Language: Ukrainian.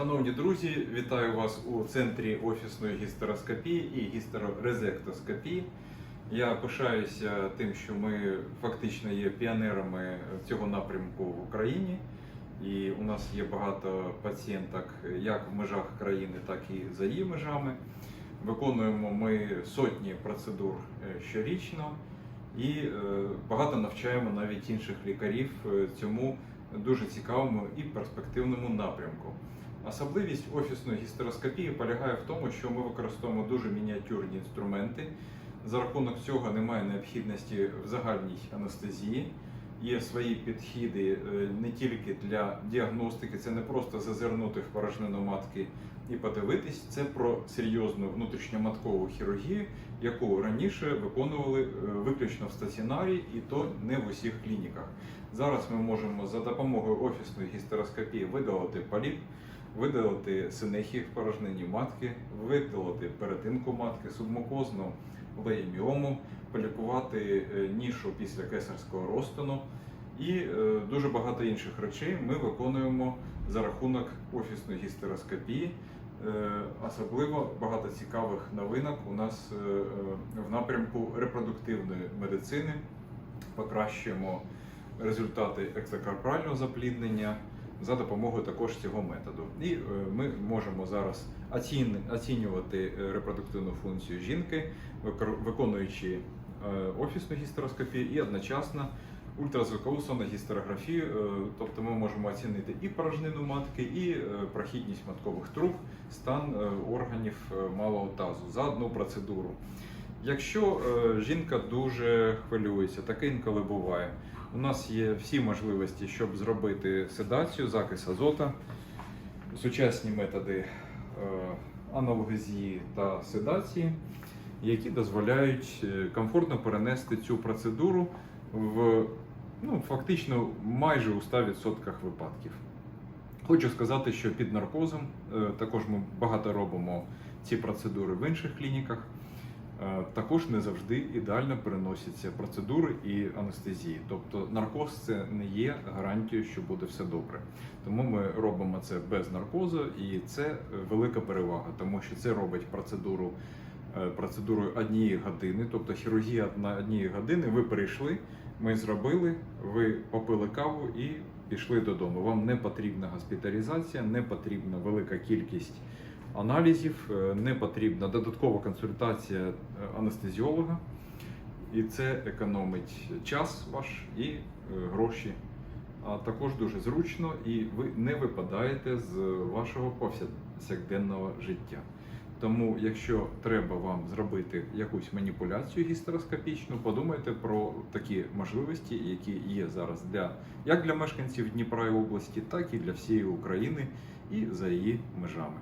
Шановні друзі, вітаю вас у центрі офісної гістероскопії і гістерорезектоскопії. Я пишаюся тим, що ми фактично є піонерами цього напрямку в Україні, і у нас є багато пацієнток як в межах країни, так і за її межами. Виконуємо ми сотні процедур е, щорічно і е, багато навчаємо навіть інших лікарів е, цьому дуже цікавому і перспективному напрямку. Особливість офісної гістероскопії полягає в тому, що ми використовуємо дуже мініатюрні інструменти. За рахунок цього немає необхідності в загальній анестезії. Є свої підходи е, не тільки для діагностики, це не просто зазирнути в порожнину матки і подивитись, це про серйозну внутрішньоматкову хірургію, яку раніше виконували е, виключно в стаціонарі, і то не в усіх клініках. Зараз ми можемо за допомогою офісної гістероскопії видалити поліп, видалити синехію в порожнині матки, видалити перетинку матки, субмукозну леєміому, полікувати е, нішу після кесарського розтину і е, дуже багато інших речей ми виконуємо за рахунок офісної гістероскопії. Е, Особливо багато цікавих новинок у нас в напрямку репродуктивної медицини. Покращуємо результати екстракорпорального запліднення за допомогою також цього методу. І е, ми можемо зараз оцінювати е, репродуктивну функцію жінки, виконуючи е, офісну гістероскопію і одночасно ультразвукову соногістерографію. Тобто ми можемо оцінити і порожнину матки, і прохідність маткових труб, стан органів малого тазу за одну процедуру. Якщо жінка дуже хвилюється, таке інколи буває. У нас є всі можливості, щоб зробити седацію, закис азота, сучасні методи е, аналгезії та седації, які дозволяють е, комфортно перенести цю процедуру в ну, фактично майже у 100% випадків. Хочу сказати, що під наркозом е, також ми багато робимо ці процедури в інших клініках. Е, Також не завжди ідеально переносяться процедури і анестезії. Тобто наркоз це не є гарантією, що буде все добре. Тому ми робимо це без наркозу, і це е, велика перевага, тому що це робить процедуру е, процедурою однієї години, тобто хірургія на однієї години. Ви прийшли, ми зробили, ви попили каву і пішли додому. Вам не потрібна госпіталізація, не потрібна велика кількість аналізів, е, не потрібна додаткова консультація е, анестезіолога, і це економить час ваш і е, гроші. А також дуже зручно, і ви не випадаєте з вашого повсякденного життя. Тому, якщо треба вам зробити якусь маніпуляцію гістероскопічну, подумайте про такі можливості, які є зараз для як для мешканців Дніпра і області, так і для всієї України і за її межами.